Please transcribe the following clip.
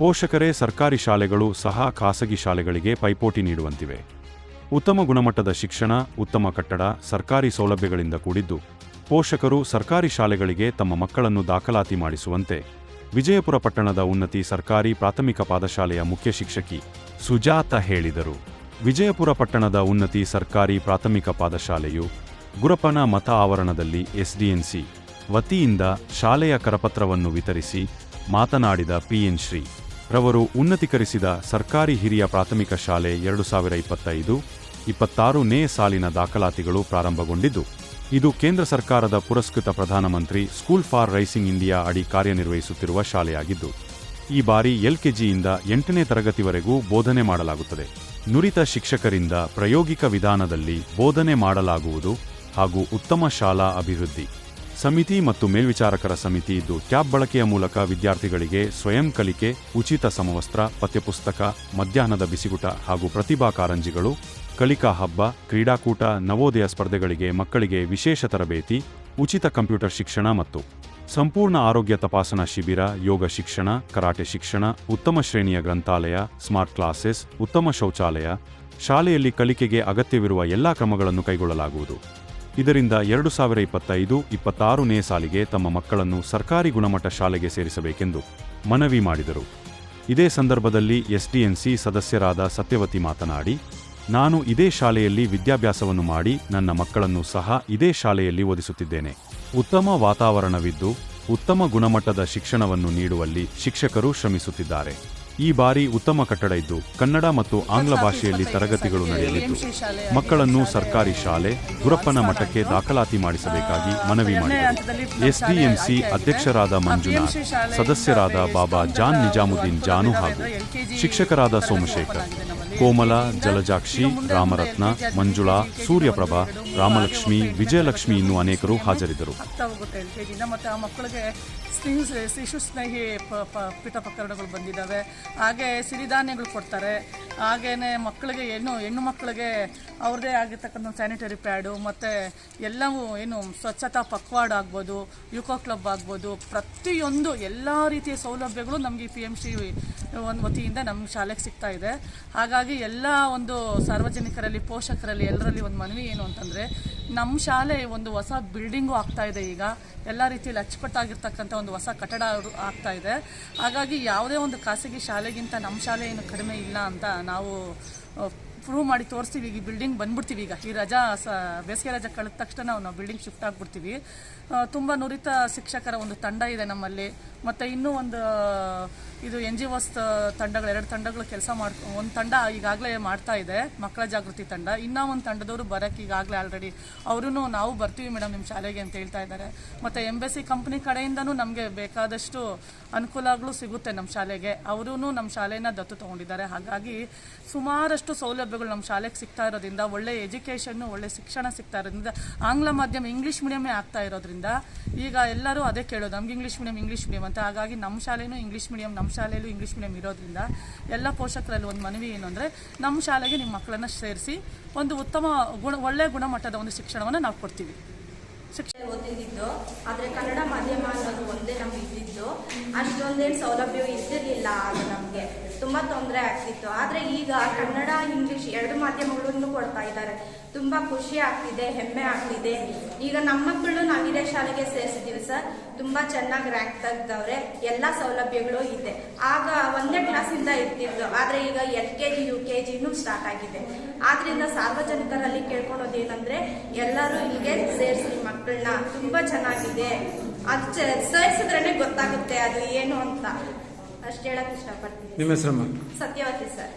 ಪೋಷಕರೇ ಸರ್ಕಾರಿ ಶಾಲೆಗಳು ಸಹ ಖಾಸಗಿ ಶಾಲೆಗಳಿಗೆ ಪೈಪೋಟಿ ನೀಡುವಂತಿವೆ. ಉತ್ತಮ ಗುಣಮಟ್ಟದ ಶಿಕ್ಷಣ, ಉತ್ತಮ ಕಟ್ಟಡ, ಸರ್ಕಾರಿ ಸೌಲಭ್ಯಗಳಿಂದ ಕೂಡಿದ್ದು, ಪೋಷಕರು ಸರ್ಕಾರಿ ಶಾಲೆಗಳಿಗೆ ತಮ್ಮ ಮಕ್ಕಳನ್ನು ದಾಖಲಾತಿ ಮಾಡಿಸುವಂತೆ ವಿಜಯಪುರ ಪಟ್ಟಣದ ಉನ್ನತಿ ಸರ್ಕಾರಿ ಪ್ರಾಥಮಿಕ ಪಾಠಶಾಲೆಯ ಮುಖ್ಯ ಶಿಕ್ಷಕಿ ಸುಜಾತ ಹೇಳಿದರು. ವಿಜಯಪುರ ಪಟ್ಟಣದ ಉನ್ನತಿ ಸರ್ಕಾರಿ ಪ್ರಾಥಮಿಕ ಪಾದಶಾಲೆಯು ಗುರಪ್ಪನ ಮತ ಆವರಣದಲ್ಲಿ ಎಸ್ಡಿಎನ್ಸಿ ವತಿಯಿಂದ ಶಾಲೆಯ ಕರಪತ್ರವನ್ನು ವಿತರಿಸಿ ಮಾತನಾಡಿದ ಪಿಎನ್ ಶ್ರೀ. ರವರು ಉನ್ನತೀಕರಿಸಿದ ಸರ್ಕಾರಿ ಹಿರಿಯ ಪ್ರಾಥಮಿಕ ಶಾಲೆ ಎರಡು ಸಾವಿರ ಇಪ್ಪತ್ತೈದು, ಇಪ್ಪತ್ತಾರು ನೇ ಸಾಲಿನ ದಾಖಲಾತಿಗಳು ಪ್ರಾರಂಭಗೊಂಡಿದ್ದು, ಇದು ಕೇಂದ್ರ ಸರ್ಕಾರದ ಪುರಸ್ಕೃತ ಪ್ರಧಾನಮಂತ್ರಿ ಸ್ಕೂಲ್ ಫಾರ್ ರೈಸಿಂಗ್ ಇಂಡಿಯಾ ಅಡಿ ಕಾರ್ಯನಿರ್ವಹಿಸುತ್ತಿರುವ ಶಾಲೆಯಾಗಿದ್ದು, ಈ ಬಾರಿ ಎಲ್ಕೆಜಿಯಿಂದ ಎಂಟನೇ ತರಗತಿವರೆಗೂ ಬೋಧನೆ ಮಾಡಲಾಗುತ್ತದೆ. ನುರಿತ ಶಿಕ್ಷಕರಿಂದ ಪ್ರಾಯೋಗಿಕ ವಿಧಾನದಲ್ಲಿ ಬೋಧನೆ ಮಾಡಲಾಗುವುದು ಹಾಗೂ ಉತ್ತಮ ಶಾಲಾ ಅಭಿವೃದ್ಧಿ. ಸಮಿತಿ ಮತ್ತು ಮೇಲ್ವಿಚಾರಕರ ಸಮಿತಿ ಇದ್ದು ಟ್ಯಾಬ್ ಬಳಕೆಯ ಮೂಲಕ ವಿದ್ಯಾರ್ಥಿಗಳಿಗೆ ಸ್ವಯಂ ಕಲಿಕೆ, ಉಚಿತ ಸಮವಸ್ತ್ರ, ಪಠ್ಯಪುಸ್ತಕ, ಮಧ್ಯಾಹ್ನದ ಬಿಸಿಗುಟ ಹಾಗೂ ಪ್ರತಿಭಾ ಕಾರಂಜಿಗಳು, ಕಲಿಕಾ ಹಬ್ಬ, ಕ್ರೀಡಾಕೂಟ, ನವೋದಯ ಸ್ಪರ್ಧೆಗಳಿಗೆ ಮಕ್ಕಳಿಗೆ ವಿಶೇಷ ತರಬೇತಿ, ಉಚಿತ ಕಂಪ್ಯೂಟರ್ ಶಿಕ್ಷಣ ಮತ್ತು ಸಂಪೂರ್ಣ ಆರೋಗ್ಯ ತಪಾಸಣಾ ಶಿಬಿರ, ಯೋಗ ಶಿಕ್ಷಣ, ಕರಾಟೆ ಶಿಕ್ಷಣ, ಉತ್ತಮ ಶ್ರೇಣಿಯ ಗ್ರಂಥಾಲಯ, ಸ್ಮಾರ್ಟ್ ಕ್ಲಾಸಸ್, ಉತ್ತಮ ಶೌಚಾಲಯ, ಶಾಲೆಯಲ್ಲಿ ಕಲಿಕೆಗೆ ಅಗತ್ಯವಿರುವ ಎಲ್ಲಾ ಕ್ರಮಗಳನ್ನು ಕೈಗೊಳ್ಳಲಾಗುವುದು. ಇದರಿಂದ ಎರಡು ಸಾವಿರ ಇಪ್ಪತ್ತೈದು, ಇಪ್ಪತ್ತಾರನೇ ಸಾಲಿಗೆ ತಮ್ಮ ಮಕ್ಕಳನ್ನು ಸರ್ಕಾರಿ ಗುಣಮಟ್ಟ ಶಾಲೆಗೆ ಸೇರಿಸಬೇಕೆಂದು ಮನವಿ ಮಾಡಿದರು. ಇದೇ ಸಂದರ್ಭದಲ್ಲಿ ಎಸ್ಡಿಎನ್ಸಿ ಸದಸ್ಯರಾದ ಸತ್ಯವತಿ ಮಾತನಾಡಿ, ನಾನು ಇದೇ ಶಾಲೆಯಲ್ಲಿ ವಿದ್ಯಾಭ್ಯಾಸವನ್ನು ಮಾಡಿ ನನ್ನ ಮಕ್ಕಳನ್ನು ಸಹ ಇದೇ ಶಾಲೆಯಲ್ಲಿ ಓದಿಸುತ್ತಿದ್ದೇನೆ. ಉತ್ತಮ ವಾತಾವರಣವಿದ್ದು, ಉತ್ತಮ ಗುಣಮಟ್ಟದ ಶಿಕ್ಷಣವನ್ನು ನೀಡುವಲ್ಲಿ ಶಿಕ್ಷಕರು ಶ್ರಮಿಸುತ್ತಿದ್ದಾರೆ. ಈ ಬಾರಿ ಉತ್ತಮ ಕಟ್ಟಡ ಇದ್ದು ಕನ್ನಡ ಮತ್ತು ಆಂಗ್ಲ ಭಾಷೆಯಲ್ಲಿ ತರಗತಿಗಳು ನಡೆಯಲಿದ್ದು ಮಕ್ಕಳನ್ನು ಸರ್ಕಾರಿ ಶಾಲೆ ಗುರಪ್ಪನ ಮಠಕ್ಕೆ ದಾಖಲಾತಿ ಮಾಡಿಸಬೇಕಾಗಿ ಮನವಿ ಮಾಡಿದರು. ಎಸ್ಡಿಎಂಸಿ ಅಧ್ಯಕ್ಷರಾದ ಮಂಜುನಾಥ್ ಸದಸ್ಯರಾದ ಬಾಬಾ ಜಾನ್ ನಿಜಾಮುದ್ದೀನ್ ಜಾನು ಹಾಗೂ ಶಿಕ್ಷಕರಾದ ಸೋಮಶೇಖರ್. ಕೋಮಲ, ಜಲಜಾಕ್ಷಿ, ರಾಮರತ್ನ, ಮಂಜುಳಾ, ಸೂರ್ಯಪ್ರಭಾ, ರಾಮಲಕ್ಷ್ಮಿ, ವಿಜಯಲಕ್ಷ್ಮಿ ಇನ್ನು ಅನೇಕರು ಹಾಜರಿದ್ದರು. ಜಿಯಿಂದ ಮತ್ತು ಆ ಮಕ್ಕಳಿಗೆ ಸ್ನೇಹಿ ಶಿಶು ಸ್ನೇಹಿ ಪ ಪೀಠೋಪಕರಣಗಳು ಬಂದಿದ್ದಾವೆ. ಹಾಗೆ ಸಿರಿಧಾನ್ಯಗಳು ಕೊಡ್ತಾರೆ. ಹಾಗೇನೆ ಮಕ್ಕಳಿಗೆ ಏನು ಹೆಣ್ಣು ಮಕ್ಕಳಿಗೆ ಅವ್ರದ್ದೇ ಆಗಿರ್ತಕ್ಕಂಥ ಸ್ಯಾನಿಟರಿ ಪ್ಯಾಡು ಮತ್ತು ಎಲ್ಲವೂ ಏನು ಸ್ವಚ್ಛತಾ ಪಕ್ವಾಡ್ ಆಗ್ಬೋದು ಯುಕೋ ಕ್ಲಬ್ ಆಗ್ಬೋದು, ಪ್ರತಿಯೊಂದು ಎಲ್ಲ ರೀತಿಯ ಸೌಲಭ್ಯಗಳು ನಮಗೆ ಪಿ ಎಂ ಸಿ ಒಂದು ವತಿಯಿಂದ ನಮ್ಮ ಶಾಲೆಗೆ ಸಿಗ್ತಾ ಇದೆ. ಹಾಗಾಗಿ ಎಲ್ಲ ಒಂದು ಸಾರ್ವಜನಿಕರಲ್ಲಿ, ಪೋಷಕರಲ್ಲಿ, ಎಲ್ಲರಲ್ಲಿ ಒಂದು ಮನವಿ ಏನು ಅಂತಂದರೆ ನಮ್ಮ ಶಾಲೆ ಒಂದು ಹೊಸ ಬಿಲ್ಡಿಂಗು ಆಗ್ತಾ ಇದೆ ಈಗ. ಎಲ್ಲ ರೀತಿಯಲ್ಲಿ ಅಚ್ಚುಕಟ್ಟಾಗಿರ್ತಕ್ಕಂಥ ಒಂದು ಹೊಸ ಕಟ್ಟಡ ಆಗ್ತಾ ಇದೆ. ಹಾಗಾಗಿ ಯಾವುದೇ ಒಂದು ಖಾಸಗಿ ಶಾಲೆಗಿಂತ ನಮ್ಮ ಶಾಲೆ ಏನು ಕಡಿಮೆ ಇಲ್ಲ ಅಂತ ನಾವು ಪ್ರೂವ್ ಮಾಡಿ ತೋರಿಸ್ತೀವಿ. ಈ ಬಿಲ್ಡಿಂಗ್ ಬಂದ್ಬಿಡ್ತೀವಿ ಈಗ. ಈ ರಜಾ ಸ, ಬೇಸಿಗೆ ರಜಾ ಕಳೆದ ತಕ್ಷಣ ನಾವು ನಾವು ಬಿಲ್ಡಿಂಗ್ ಶಿಫ್ಟ್ ಆಗಿಬಿಡ್ತೀವಿ. ತುಂಬ ನುರಿತ ಶಿಕ್ಷಕರ ಒಂದು ತಂಡ ಇದೆ ನಮ್ಮಲ್ಲಿ. ಮತ್ತು ಇನ್ನೂ ಒಂದು ಇದು ಎನ್ ಜಿ ಓಸ್ ತಂಡಗಳು, ಎರಡು ತಂಡಗಳು ಕೆಲಸ ಮಾಡ್, ಒಂದು ತಂಡ ಈಗಾಗಲೇ ಮಾಡ್ತಾ ಇದೆ, ಮಕ್ಕಳ ಜಾಗೃತಿ ತಂಡ. ಇನ್ನೂ ಒಂದು ತಂಡದವರು ಬರೋಕ್ಕೆ ಈಗಾಗಲೇ ಆಲ್ರೆಡಿ ಅವರೂ ನಾವು ಬರ್ತೀವಿ ಮೇಡಮ್ ನಿಮ್ಮ ಶಾಲೆಗೆ ಅಂತ ಹೇಳ್ತಾ ಇದ್ದಾರೆ ಮತ್ತು ಎಂಬೆಸಿ ಕಂಪ್ನಿ ಕಡೆಯಿಂದನೂ ನಮಗೆ ಬೇಕಾದಷ್ಟು ಅನುಕೂಲಗಳು ಸಿಗುತ್ತೆ ನಮ್ಮ ಶಾಲೆಗೆ. ಅವರೂ ನಮ್ಮ ಶಾಲೆನ ದತ್ತು ತಗೊಂಡಿದ್ದಾರೆ. ಹಾಗಾಗಿ ಸುಮಾರಷ್ಟು ಸೌಲಭ್ಯಗಳು ನಮ್ಮ ಶಾಲೆಗೆ ಸಿಗ್ತಾ ಇರೋದ್ರಿಂದ, ಒಳ್ಳೆ ಎಜುಕೇಷನ್ನು ಒಳ್ಳೆ ಶಿಕ್ಷಣ ಸಿಗ್ತಾ ಇರೋದ್ರಿಂದ, ಆಂಗ್ಲ ಮಾಧ್ಯಮ ಇಂಗ್ಲೀಷ್ ಮೀಡಿಯಮೇ ಆಗ್ತಾ ಇರೋದ್ರಿಂದ, ಈಗ ಎಲ್ಲರೂ ಅದೇ ಕೇಳೋದು, ನಮ್ಗೆ ಇಂಗ್ಲೀಷ್ ಮೀಡಿಯಂ ಇಂಗ್ಲೀಷ್ ಮೀಡಿಯಮ್ ಅಂತ. ಹಾಗಾಗಿ ನಮ್ಮ ಶಾಲೆನೂ ಇಂಗ್ಲೀಷ್ ಮೀಡಿಯಂ ನಮ್ಮ ಶಾಲೆಯಲ್ಲೂ ಇಂಗ್ಲೀಷ್ ಮೀಡಿಯಂ ಇರೋದ್ರಿಂದ ಎಲ್ಲ ಪೋಷಕರಲ್ಲಿ ಒಂದು ಮನವಿ ಏನು ಅಂದರೆ, ನಮ್ಮ ಶಾಲೆಗೆ ನಿಮ್ಮ ಮಕ್ಕಳನ್ನು ಸೇರಿಸಿ ಒಂದು ಉತ್ತಮ ಗುಣ ಒಳ್ಳೆಯ ಗುಣಮಟ್ಟದ ಒಂದು ಶಿಕ್ಷಣವನ್ನು ನಾವು ಕೊಡ್ತೀವಿ. ಓದಿದ್ದು ಆದರೆ ಕನ್ನಡ ಮಾಧ್ಯಮ ಅನ್ನೋದು ಒಂದೇ ನಮ್ಗೆ ಇದ್ದಿದ್ದು. ಅಷ್ಟೊಂದೇನು ಸೌಲಭ್ಯ ಇದ್ದಿರಲಿಲ್ಲ ಆಗ ನಮಗೆ. ತುಂಬಾ ತೊಂದರೆ ಆಗ್ತಿತ್ತು. ಆದರೆ ಈಗ ಕನ್ನಡ, ಇಂಗ್ಲಿಷ್ ಎರಡು ಮಾಧ್ಯಮಗಳನ್ನು ಕೊಡ್ತಾ ಇದ್ದಾರೆ. ತುಂಬಾ ಖುಷಿ ಆಗ್ತಿದೆ, ಹೆಮ್ಮೆ ಆಗ್ತಿದೆ. ಈಗ ನಮ್ಮ ಮಕ್ಕಳು ನಾವು ಇದೇ ಶಾಲೆಗೆ ಸೇರಿಸಿದ್ದೀವಿ ಸರ್. ತುಂಬಾ ಚೆನ್ನಾಗಿ ರ್ಯಾಂಕ್ ತೆಗ್ದವ್ರೆ. ಎಲ್ಲ ಸೌಲಭ್ಯಗಳು ಇದೆ. ಆಗ ಒಂದನೇ ಕ್ಲಾಸಿಂದ ಇರ್ತಿದ್ರು ಆದರೆ ಈಗ L K G U K ಜಿನೂ start ಆಗಿದೆ. ಆದ್ರಿಂದ ಸಾರ್ವಜನಿಕರಲ್ಲಿ ಕೇಳ್ಕೊಳೋದೇನಂದ್ರೆ, ಎಲ್ಲರೂ ಇಲ್ಲಿಗೆ ಸೇರಿಸಿ ಮಕ್ಕಳನ್ನ ತುಂಬಾ ಚೆನ್ನಾಗಿದೆ. ಅದು ಸೇರಿಸಿದ್ರೇನೆ ಗೊತ್ತಾಗುತ್ತೆ ಅದು ಏನು ಅಂತ. ಅಷ್ಟು ಹೇಳಕ್ ಇಷ್ಟಪಡ್ತೀನಿ. ನಿಮ್ಮ ಹೆಸರಮ್ಮ ಸತ್ಯವತಿ ಸರ್.